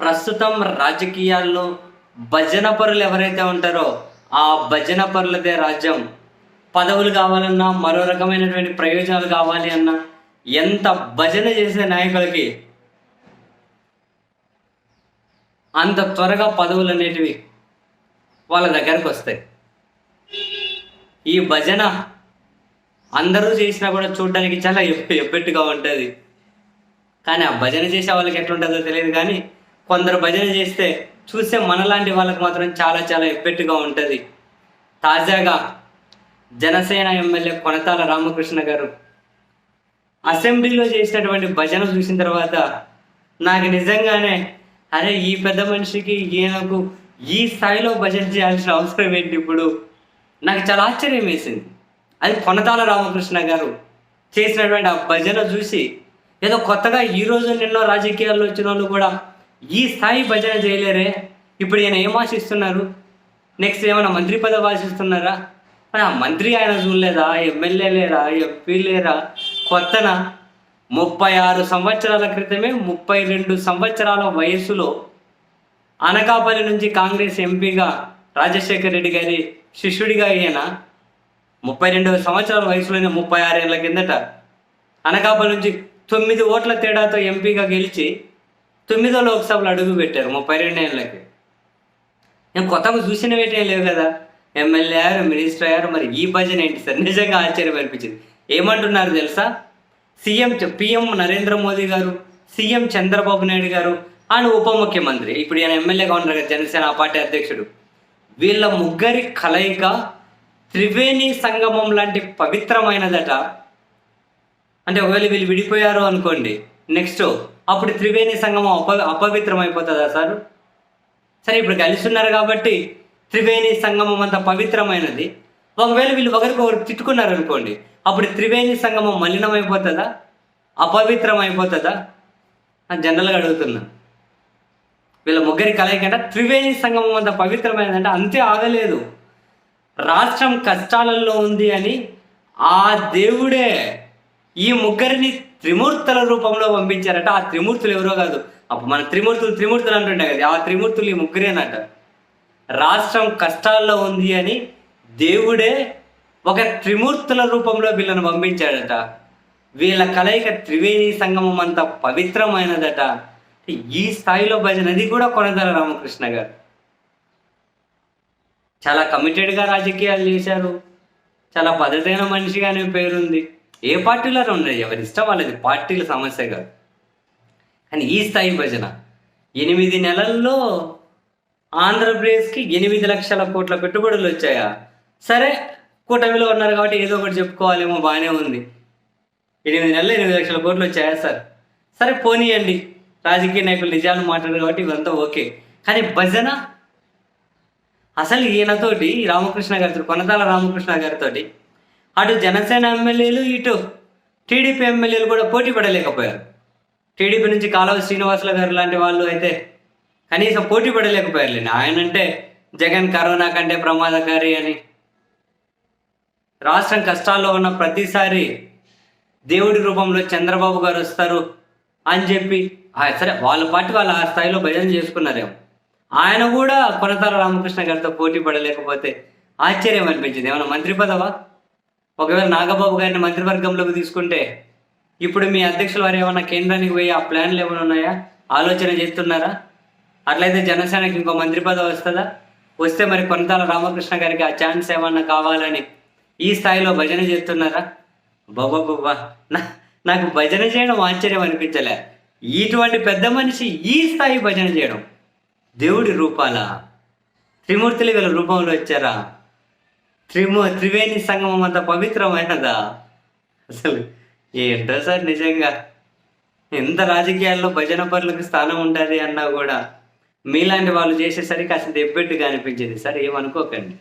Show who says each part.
Speaker 1: ప్రస్తుతం రాజకీయాల్లో భజన పరులు ఎవరైతే ఉంటారో ఆ భజన పరులదే రాజ్యం. పదవులు కావాలన్నా మరో రకమైనటువంటి ప్రయోజనాలు కావాలి అన్నా ఎంత భజన చేసే నాయకులకి అంత త్వరగా పదవులు అనేటివి వాళ్ళ దగ్గరకు వస్తాయి. ఈ భజన అందరూ చేసినా కూడా చూడడానికి చాలా ఎప్పెట్టుగా ఉంటుంది. కానీ ఆ భజన చేసే వాళ్ళకి ఎట్లుంటుందో తెలియదు కానీ కొందరు భజన చేస్తే చూసే మనలాంటి వాళ్ళకి మాత్రం చాలా చాలా ఎఫెక్ట్గా ఉంటుంది. తాజాగా జనసేన ఎమ్మెల్యే కొనతాల రామకృష్ణ గారు అసెంబ్లీలో చేసినటువంటి భజన చూసిన తర్వాత నాకు నిజంగానే అరే ఈ పెద్ద మనిషికి ఈయనకు ఈ స్థాయిలో భజన చేయాల్సిన అవసరం ఏంటి ఇప్పుడు? నాకు చాలా ఆశ్చర్యం వేసింది. అది కొనతాల రామకృష్ణ గారు చేసినటువంటి ఆ భజన చూసి ఏదో కొత్తగా ఈ రోజు నిన్నో రాజకీయాల్లో వచ్చిన వాళ్ళు కూడా ఈ స్థాయి భజన చేయలేరే? ఇప్పుడు ఈయన ఏం ఆశిస్తున్నారు? నెక్స్ట్ ఏమైనా మంత్రి పదవి ఆశిస్తున్నారా? మరి ఆ మంత్రి ఆయన చూడలేదా? ఎమ్మెల్యే లేరా? ఎంపీ లేరా? కొత్తన? ముప్పై ఆరు సంవత్సరాల క్రితమే ముప్పై రెండు సంవత్సరాల వయసులో అనకాపల్లి నుంచి కాంగ్రెస్ ఎంపీగా రాజశేఖర రెడ్డి గారి శిష్యుడిగా ఈయన ముప్పై రెండు సంవత్సరాల వయసులోనే ముప్పై ఆరేళ్ళ కిందట అనకాపల్లి నుంచి తొమ్మిది ఓట్ల తేడాతో ఎంపీగా గెలిచి తొమ్మిదో లోక్సభలో అడుగు పెట్టారు ముప్పై రెండు ఏళ్ళకి. నేను కొత్తగా చూసిన వేటే లేవు కదా? ఎమ్మెల్యే అయ్యారు మినిస్టర్ అయ్యారు మరి ఈ భజన ఏంటి సార్? నిజంగా ఆశ్చర్యం అనిపించింది. ఏమంటున్నారు తెలుసా? సీఎం పిఎం నరేంద్ర మోదీ గారు సీఎం చంద్రబాబు నాయుడు గారు అండ్ ఉప ముఖ్యమంత్రి ఇప్పుడు ఈయన ఎమ్మెల్యేగా ఉన్నారు కదా జనసేన పార్టీ అధ్యక్షుడు. వీళ్ళ ముగ్గురి కలయిక త్రివేణి సంగమం లాంటి పవిత్రమైనదట. అంటే ఒకవేళ వీళ్ళు విడిపోయారు అనుకోండి నెక్స్ట్ అప్పుడు త్రివేణి సంగమం అప అపవిత్రం అయిపోతుందా సార్? సరే ఇప్పుడు కలిసి ఉన్నారు కాబట్టి త్రివేణి సంగమం అంత పవిత్రమైనది. ఒకవేళ వీళ్ళు ఒకరికొకరు తిట్టుకున్నారు అనుకోండి అప్పుడు త్రివేణి సంగమం మలినం అయిపోతుందా అపవిత్రం అయిపోతుందా అని జనరల్గా అడుగుతున్నా. వీళ్ళ ముగ్గురి కలయికంటే త్రివేణి సంగమం అంత పవిత్రమైనదంటే అంతే ఆగలేదు. రాష్ట్రం కష్టాలలో ఉంది అని ఆ దేవుడే ఈ ముగ్గురిని త్రిమూర్తుల రూపంలో పంపించారట. ఆ త్రిమూర్తులు ఎవరో కాదు. అప్పుడు మన త్రిమూర్తులు త్రిమూర్తులు అంటుండే కదా. ఆ త్రిమూర్తులు ఈ ముగ్గురేనట. రాష్ట్రం కష్టాల్లో ఉంది అని దేవుడే ఒక త్రిమూర్తుల రూపంలో వీళ్ళని పంపించాడట. వీళ్ళ కలయిక త్రివేణి సంగమం అంత పవిత్రమైనదట. ఈ స్థాయిలో భజన అది కూడా కొనదల రామకృష్ణ గారు? చాలా కమిటెడ్గా రాజకీయాలు చేశారు. చాలా పద్ధతైన మనిషిగానే పేరుంది. ఏ పార్టీలో ఉన్నాయి ఎవరి ఇష్టం వాళ్ళది? పార్టీల సమస్య కాదు. కానీ ఈ స్థాయి భజన ఎనిమిది నెలల్లో ఆంధ్రప్రదేశ్కి ఎనిమిది లక్షల కోట్ల పెట్టుబడులు వచ్చాయా? సరే కూటమిలో ఉన్నారు కాబట్టి ఏదో ఒకటి చెప్పుకోవాలేమో బాగానే ఉంది. ఎనిమిది నెలలు ఎనిమిది లక్షల కోట్లు వచ్చాయా సార్? సరే పోనీయండి. రాజకీయ నాయకులు నిజాలు మాట్లాడారు కాబట్టి ఇవంతా ఓకే. కానీ భజన? అసలు ఈయనతోటి రామకృష్ణ గారితో కొనతాల రామకృష్ణ గారితోటి అటు జనసేన ఎమ్మెల్యేలు ఇటు టీడీపీ ఎమ్మెల్యేలు కూడా పోటీ పడలేకపోయారు. టీడీపీ నుంచి కాలువ శ్రీనివాసుల గారు లాంటి వాళ్ళు అయితే కనీసం పోటీ పడలేకపోయారులేండి. ఆయన అంటే జగన్ కరోనా కంటే ప్రమాదకారి అని. రాష్ట్రం కష్టాల్లో ఉన్న ప్రతిసారి దేవుడి రూపంలో చంద్రబాబు గారు వస్తారు అని చెప్పి సరే వాళ్ళ పార్టీ వాళ్ళు ఆ స్థాయిలో భజన చేసుకున్నారేమో. ఆయన కూడా కొనతాల రామకృష్ణ గారితో పోటీ పడలేకపోతే ఆశ్చర్యం అనిపించింది. ఏమైనా మంత్రి పదవా? ఒకవేళ నాగబాబు గారిని మంత్రివర్గంలోకి తీసుకుంటే ఇప్పుడు మీ అధ్యక్షుల వారు ఏమన్నా కేంద్రానికి పోయి ఆ ప్లాన్లు ఏమైనా ఉన్నాయా? ఆలోచన చేస్తున్నారా? అట్లయితే జనసేనకి ఇంకో మంత్రి పదవి వస్తుందా? వస్తే మరి కొనతాల రామకృష్ణ గారికి ఆ ఛాన్స్ ఏమన్నా కావాలని ఈ స్థాయిలో భజన చేస్తున్నారా? బాబా బాబా నా- నాకు భజన చేయడం ఆశ్చర్యం అనిపించలే. ఇటువంటి పెద్ద మనిషి ఈ స్థాయి భజన చేయడం దేవుడి రూపాల? త్రిమూర్తులు వీళ్ళ రూపంలో వచ్చారా? త్రిము త్రివేణి సంగమం అంత పవిత్రమైనదా? అసలు ఏంటో సార్ నిజంగా? ఎంత రాజకీయాల్లో భజన పరులకు స్థానం ఉండాలి అన్నా కూడా మీలాంటి వాళ్ళు చేసేసరికి అసలు దెబ్బెట్టుగా అనిపించింది. సార్ ఏమనుకోకండి.